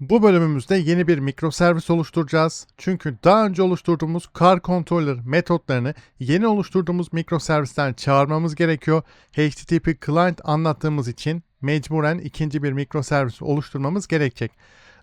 Bu bölümümüzde yeni bir mikroservis oluşturacağız. Çünkü daha önce oluşturduğumuz car controller metotlarını yeni oluşturduğumuz mikroservisten çağırmamız gerekiyor. HTTP client anlattığımız için mecburen ikinci bir mikroservis oluşturmamız gerekecek.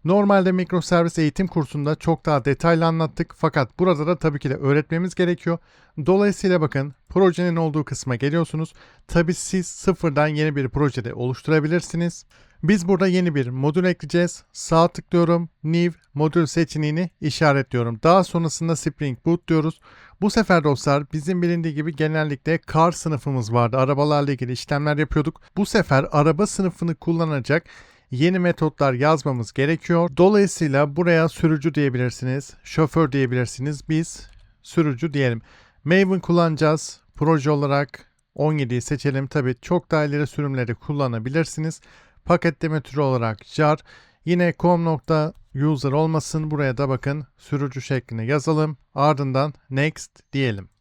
Normalde mikroservis eğitim kursunda çok daha detaylı anlattık fakat burada da tabii ki de öğretmemiz gerekiyor. Dolayısıyla bakın projenin olduğu kısma geliyorsunuz. Tabii siz sıfırdan yeni bir projede oluşturabilirsiniz. Biz burada yeni bir modül ekleyeceğiz. Sağ tıklıyorum. New modül seçeneğini işaretliyorum. Daha sonrasında Spring Boot diyoruz. Bu sefer dostlar bizim bilindiği gibi genellikle car sınıfımız vardı. Arabalarla ilgili işlemler yapıyorduk. Bu sefer araba sınıfını kullanacak yeni metotlar yazmamız gerekiyor. Dolayısıyla buraya sürücü diyebilirsiniz, şoför diyebilirsiniz. Biz sürücü diyelim. Maven kullanacağız. Proje olarak 17'yi seçelim. Tabi çok daha ileri sürümleri kullanabilirsiniz. Paketleme türü olarak jar. Yine com.user olmasın. Buraya da bakın sürücü şeklinde yazalım. Ardından next diyelim.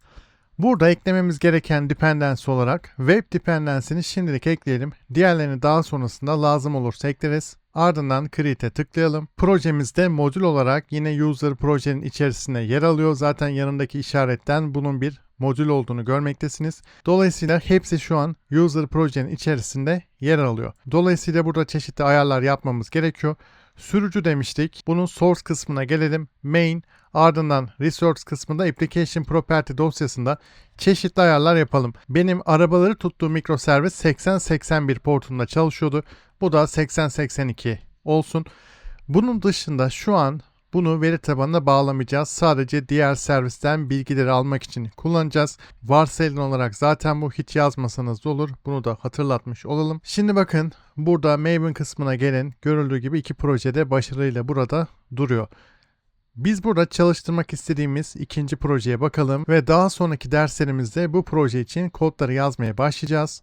Burada eklememiz gereken dependency olarak web dependency'ni şimdilik ekleyelim. Diğerlerini daha sonrasında lazım olursa ekleriz. Ardından create'e tıklayalım. Projemizde modül olarak yine user projenin içerisinde yer alıyor. Zaten yanındaki işaretten bunun bir modül olduğunu görmektesiniz. Dolayısıyla hepsi şu an user projenin içerisinde yer alıyor. Dolayısıyla burada çeşitli ayarlar yapmamız gerekiyor. Sürücü demiştik. Bunun source kısmına gelelim. Main ardından resource kısmında application property dosyasında çeşitli ayarlar yapalım. Benim arabaları tuttuğum mikroservis 8081 portunda çalışıyordu. Bu da 8082 olsun. Bunun dışında şu an bunu veri tabanına bağlamayacağız. Sadece diğer servisten bilgileri almak için kullanacağız. Varsayılan olarak zaten bu hiç yazmasanız da olur. Bunu da hatırlatmış olalım. Şimdi bakın burada Maven kısmına gelin. Görüldüğü gibi iki projede başarıyla burada duruyor. Biz burada çalıştırmak istediğimiz ikinci projeye bakalım ve daha sonraki derslerimizde bu proje için kodları yazmaya başlayacağız.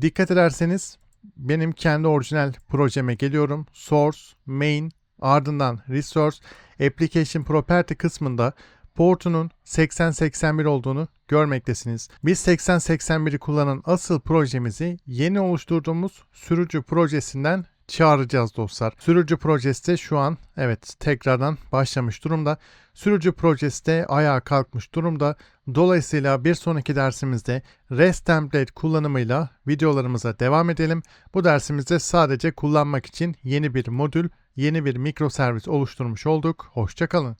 Dikkat ederseniz benim kendi orijinal projeme geliyorum. Source, main, ardından resource, application property kısmında portunun 8081 olduğunu görmektesiniz. Biz 8081'i kullanan asıl projemizi yeni oluşturduğumuz sürücü projesinden çağıracağız dostlar. Sürücü projesi de şu an evet tekrardan başlamış durumda. Sürücü projesi de ayağa kalkmış durumda. Dolayısıyla bir sonraki dersimizde REST template kullanımıyla videolarımıza devam edelim. Bu dersimizde sadece kullanmak için yeni bir modül, yeni bir mikroservis oluşturmuş olduk. Hoşçakalın.